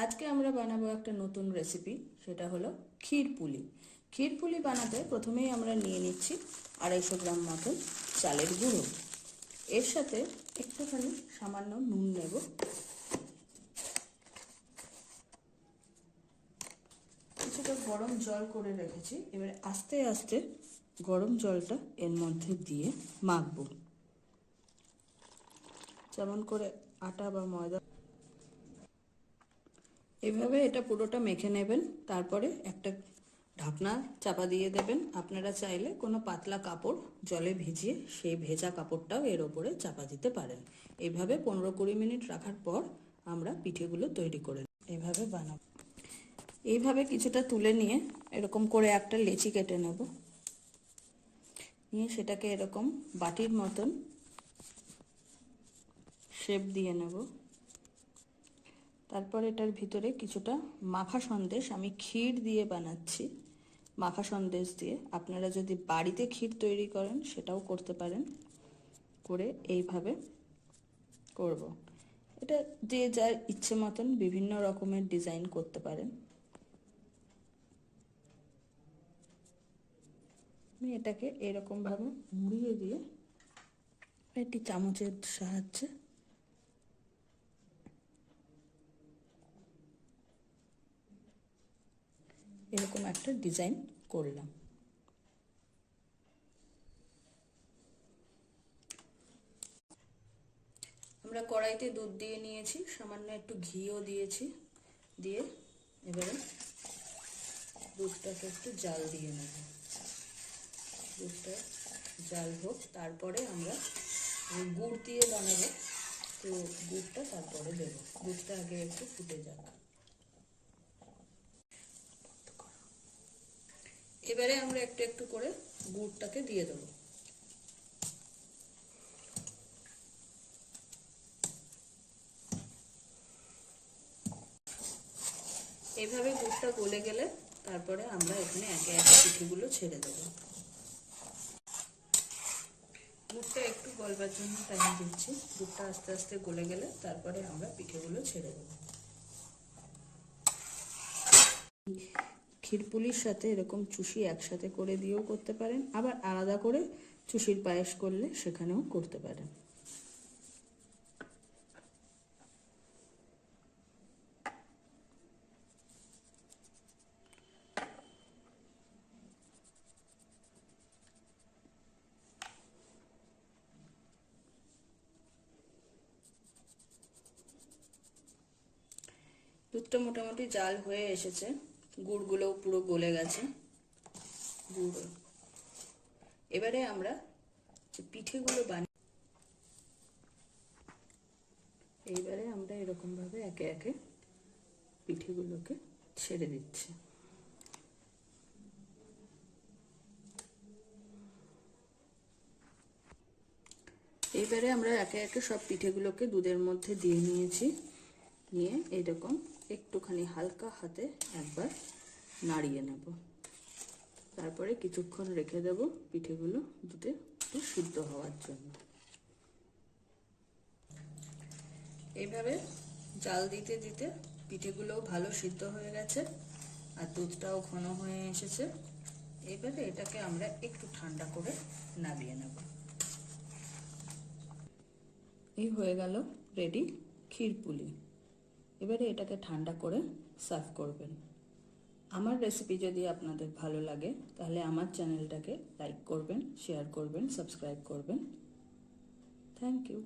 আজকে আমরা বানাবো একটা নতুন রেসিপি সেটা হলো ক্ষীর পুলি। ক্ষীর পুলি বানাতে প্রথমেই আমরা নিয়ে নিচ্ছি আড়াইশো গ্রাম মতন চালের গুঁড়ো। এর সাথে একটুখানি সামান্য নুন নেব। কিছুটা গরম জল করে রেখেছি। এবারে আস্তে আস্তে গরম জলটা এর মধ্যে দিয়ে মাখবো। যেমন করে আটা বা ময়দা এভাবে এটা পুরোটা মেখে নেবেন, তারপরে একটা ঢাকনা চাপা দিয়ে দেবেন। আপনারা চাইলে কোনো পাতলা কাপড় জলে ভিজিয়ে সেই ভেজা কাপড়টাও এর ওপরে চাপা দিতে পারেন। এইভাবে পনেরো কুড়ি মিনিট রাখার পর আমরা পিঠেগুলো তৈরি করে এইভাবে বানাবো। এইভাবে কিছুটা তুলে নিয়ে এরকম করে একটা লেচি কেটে নেব। নিয়ে সেটাকে এরকম বাটির মতন শেপ দিয়ে নেব। তারপর এটার ভিতরে কিছুটা মাখা সন্দেশ আমি ক্ষীর দিয়ে বানাচ্ছি, মাখা সন্দেশ দিয়ে। আপনারা যদি বাড়িতে ক্ষীর তৈরি করেন, সেটাও করতে পারেন। করে এইভাবে করব। এটা যে যার ইচ্ছে মতন বিভিন্ন রকমের ডিজাইন করতে পারেন। আমি এটাকে এরকমভাবে মুড়িয়ে দিয়ে একটি চামচের সাহায্যে এরকম একটা ডিজাইন করলাম। আমরা কড়াইতে দুধ দিয়ে নিয়েছি, সামান্য একটু ঘিও দিয়েছি, দিয়ে এবারে দুধটাকে একটু জাল দিয়ে নেব। দুধটা জাল হোক, তারপরে আমরা গুড় দিয়ে বানাবো। তো গুড়টা তারপরে দেবো। দুধটা আগে একটু ফুটে যাক। এবারে আমরা একটু একটু করে গুড়টাকে দিয়ে দেবো। এইভাবে গুড়টা গলে গেলে তারপরে আমরা এখানে একে একে পিঠেগুলো ছেড়ে দেবো। গুড়টা একটু গলবার জন্য টাইম দিচ্ছি। গুড়টা আস্তে আস্তে গলে গেলে তারপরে আমরা পিঠেগুলো ছেড়ে দেবো। ক্ষীরপুলির সাথে এরকম চুষি একসাথে করে দিয়েও করতে পারেন। আবার আলাদা করে চুষির পায়েস করলে সেখানেও করতে পারেন। দুধটা মোটামুটি জাল হয়ে এসেছে। গুড়গুলোও পুরো গলে গেছে। গুড়। এবারে আমরা পিঠেগুলো বানি এইবারে আমরা এরকমভাবে একে একে পিঠেগুলোকে ছেড়ে দিচ্ছি। এইবারে আমরা একে একে সব পিঠেগুলোকে দুধের মধ্যে দিয়ে নিয়েছি। নিয়ে এরকম একটুখানি হালকা হাতে একবার নাড়িয়ে নেব। তারপরে কিছুক্ষণ রেখে দেব পিঠেগুলো দুধে একটু সিদ্ধ হওয়ার জন্য। এইভাবে জাল দিতে দিতে পিঠেগুলোও ভালো সিদ্ধ হয়ে গেছে আর দুধটাও ঘন হয়ে এসেছে। এবারে এটাকে আমরা একটু ঠান্ডা করে নামিয়ে নেব। এই হয়ে গেল রেডি ক্ষীরপুলি। এবারে এটাকে ঠান্ডা করে সার্ভ করবেন। আমার রেসিপি যদি আপনাদের ভালো লাগে, তাহলে আমার চ্যানেলটাকে লাইক করবেন শেয়ার করবেন সাবস্ক্রাইব করবেন। Thank you